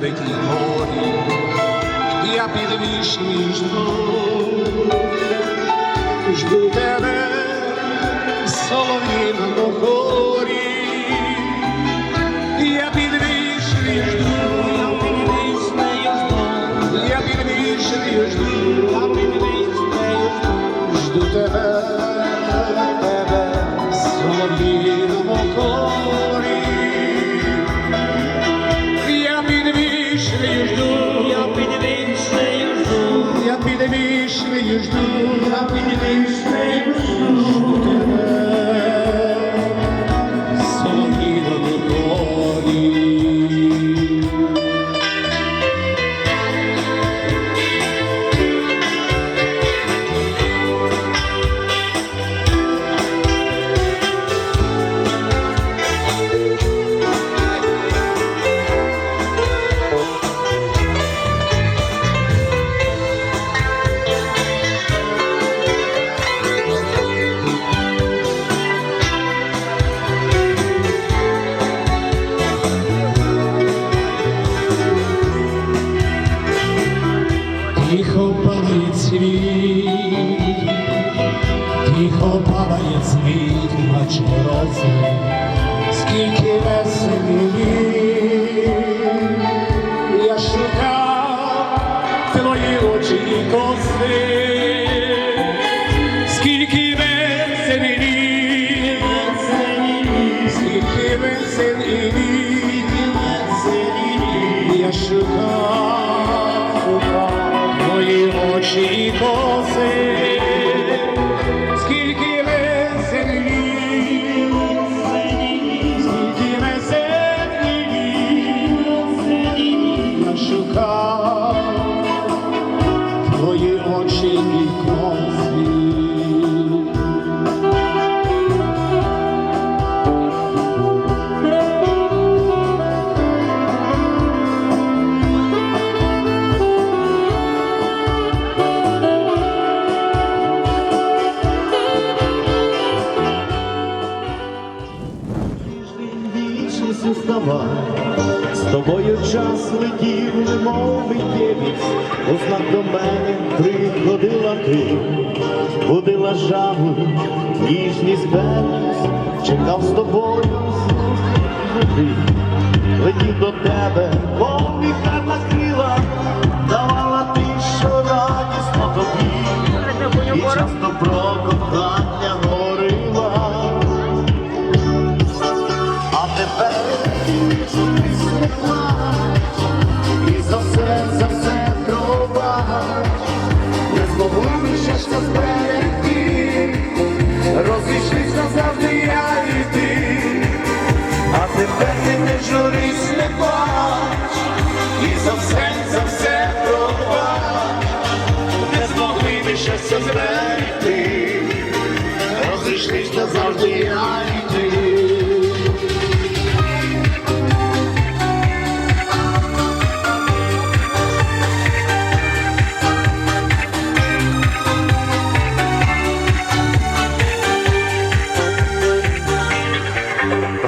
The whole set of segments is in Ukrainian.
великій горі, я підвішний жду, жду тебе, солов'їному хорі, я підвішний жду, я підвішний жду, жду тебе. Жду, а ты не ты, ты, ты, ты, ты, ты, ты, ты, разів, скільки веселі.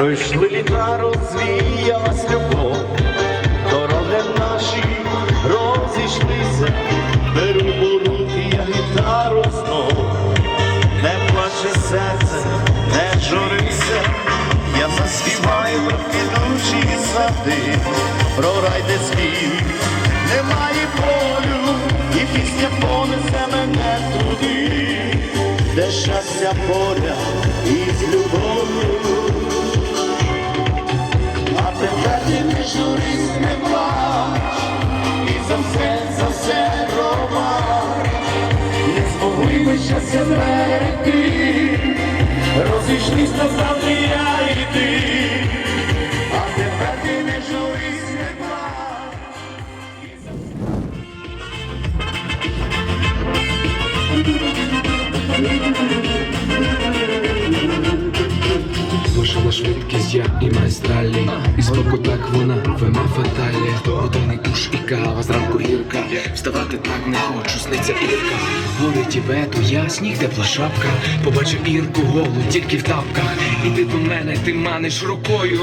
Пройшли літа, розвіялась любов, дороги наші розійшлися, беру у руки, я гітару знов, не плаче серце, не журися, я заспіваю квітучі сади, про рай де спів, немає болю, і пісня понесе мене туди, де щастя поряд із любов'ю щастя зберегти, розійшлись назавжди я і ти. А тепер ти не журись, не плач. Вишила швидкість я і майстралі І споку так вона вема фаталі. Готовний душ і кава, зранку гірка. Вставати так не хочу, сниться Ірка. Горить і вету, я сніг тепла шапка. Побачив Ірку голу, тільки в тапках. Іди до мене, ти маниш рукою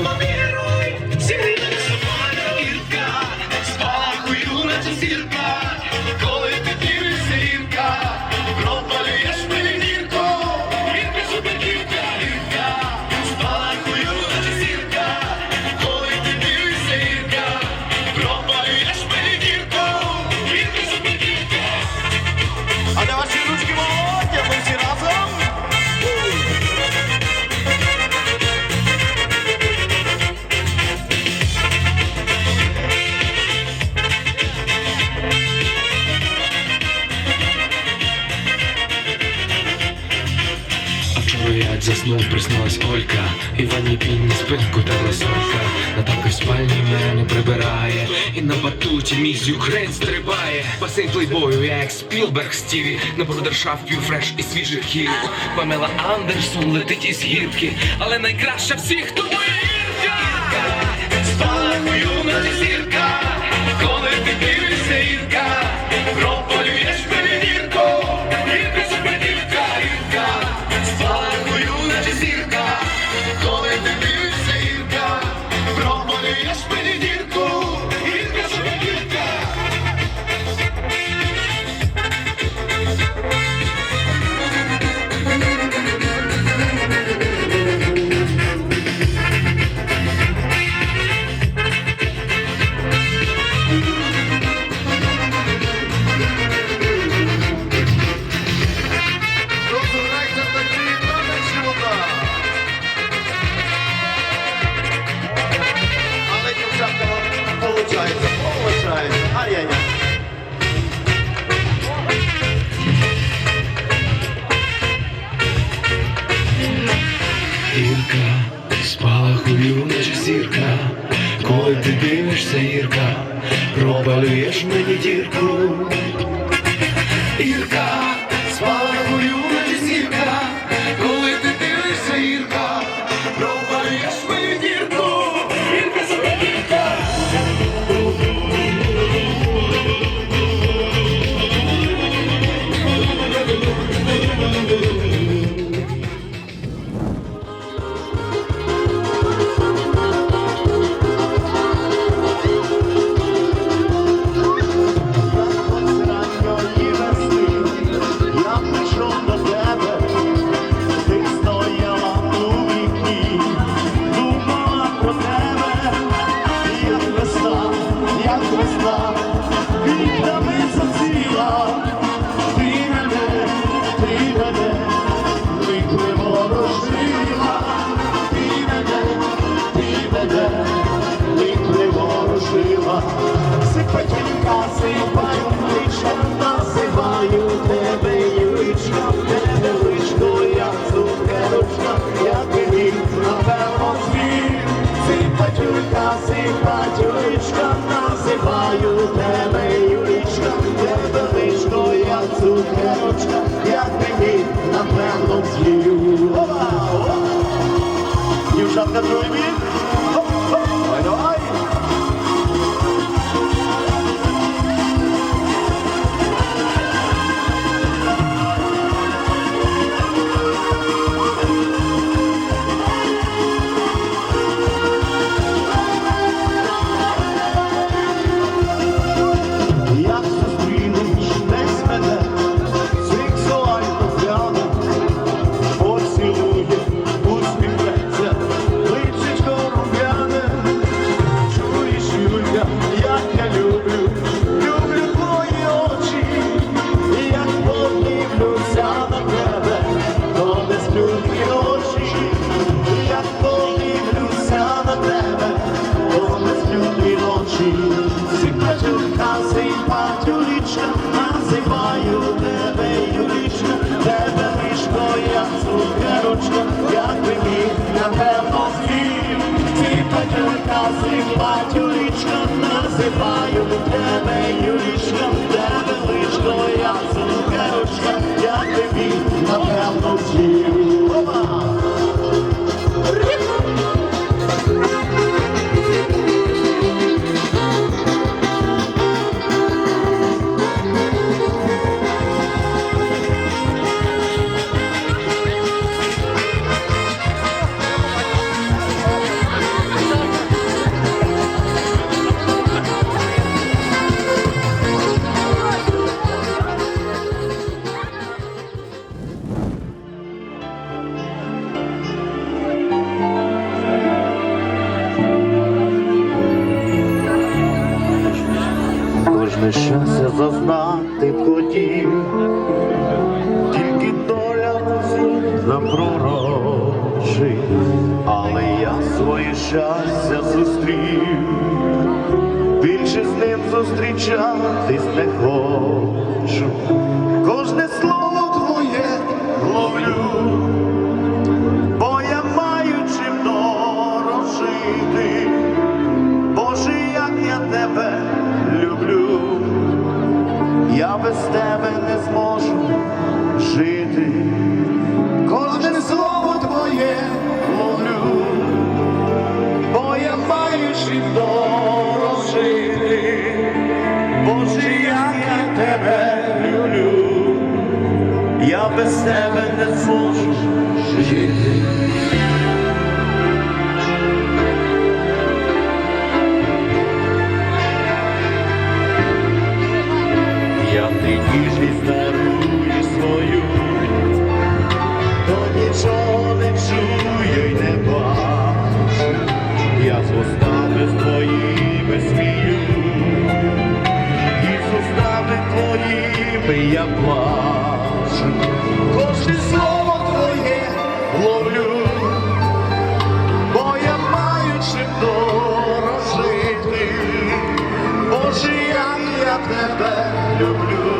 Юкрейн стрибає. Басейн плейбою, я як Спілберг Стіві На брудершафт п'ю фреш і свіжих хіл. Памела Андерсон летить із гірки. Але найкраща всіх тому Спала Спалахую на зірка. Коли ти дивишся, Ірка Пропалюєш дивишся, пробалюєш мені дірку. Jesus. я своє щастя зустрів, більше з ним зустрічатись не хочу. без тебе не зможу жити. Я ти ніжність дарую свою, то нічого не чую й не бачу, я з твоїми смію, і з твоїми я плачу бачу, слово твоє ловлю, бо я маю дорожити, Боже, я тебе люблю.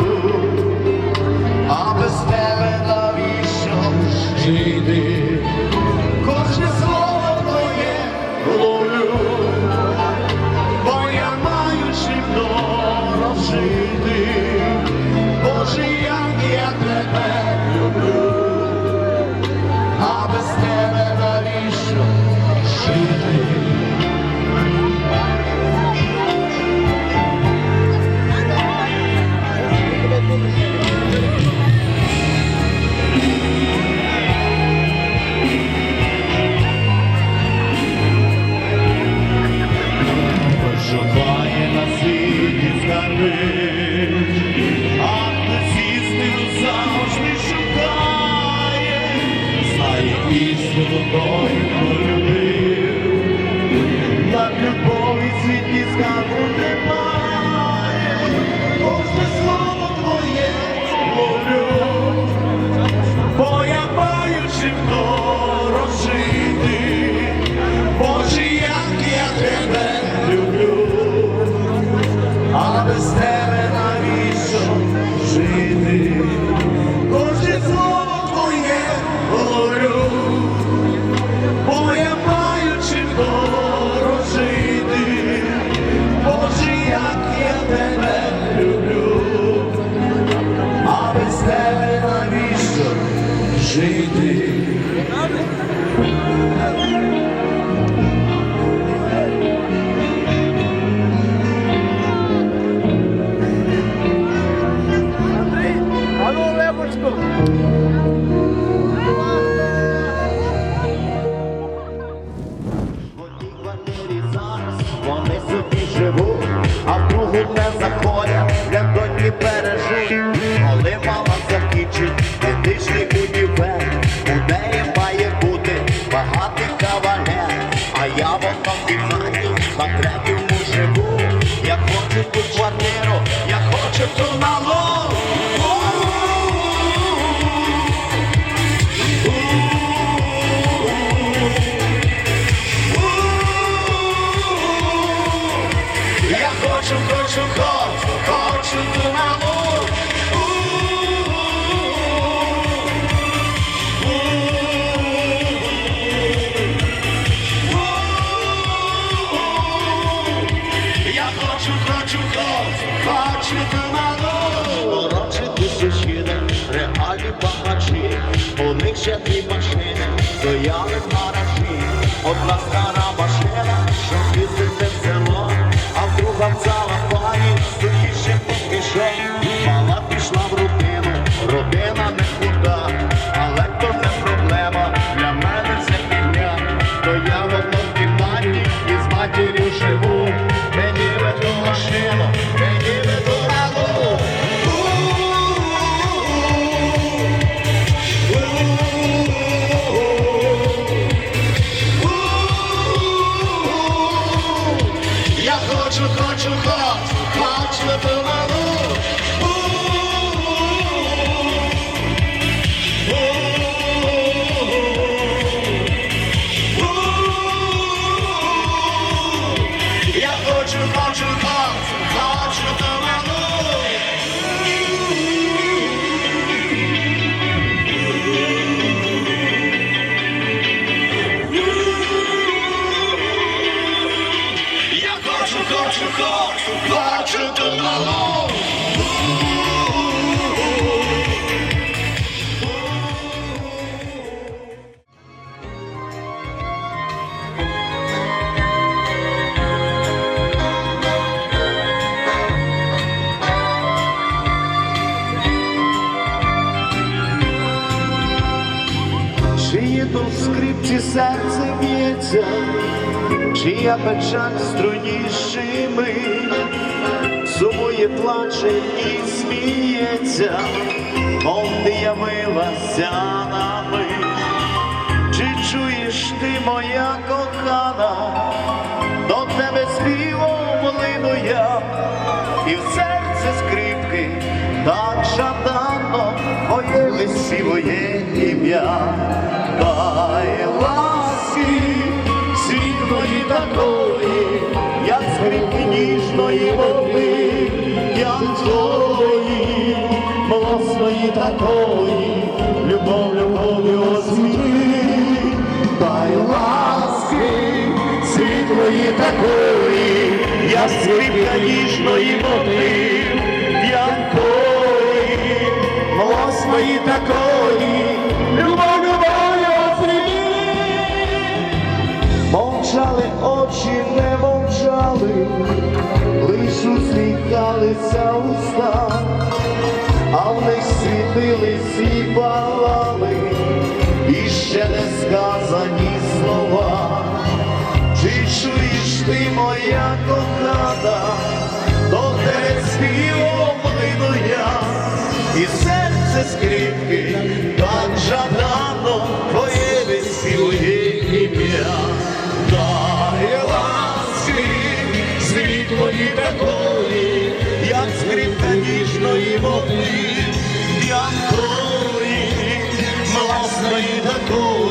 жити. Мов ти явилася нами. Чи чуєш ти, моя кохана, до тебе співом лину я, і в серце скрипки так жаданно моє весілоє ім'я. Дай ласки світлої такої, як скрипки ніжної води, як твої, млосної такої, любов, любов'ю освіти. Дай ласки світлої такої, я скрипка ніжної води, п'янкої, млосної такої, любов, любов'ю освіти. Мовчали очі, не мовчали, лиш усміхалися уста, них світились і палали, і ще не сказані слова. Чи чуєш ти, моя кохана, до тебе співом лину я, і серце скрипки, мласної такої,